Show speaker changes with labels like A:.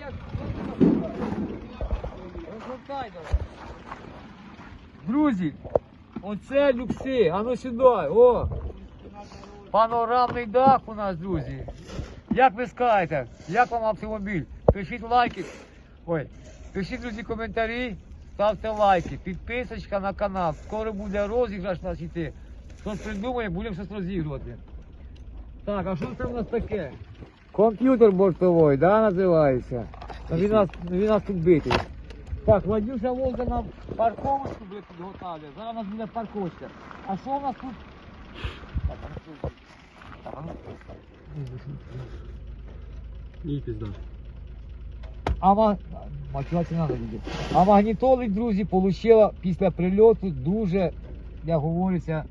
A: як розгортай давай. Друзі, оце люкси, а ну сюди, о! Панорамний дах у нас, друзі. Як ви скажете, як вам автомобіль? Пишіть лайки. Ой, пишіть, друзі, коментарі, ставте лайки, підписочка на канал. Скоро буде розіграш наш іти. Щось придумає, будемо щось розігрувати. Так, а що це в нас таке? Комп'ютер бортовий, да, називається? Ну, Він нас, він нас тут битий. Так, Владюша Волга нам парковочку буде підготовлює. Зараз у нас буде парковочка. А що у нас тут? Так, а що? Так, а ну.
B: Пізда.
A: А ма... Мачувати не треба буде. А магнітолик, друзі, отримала після прильоту дуже, як говориться,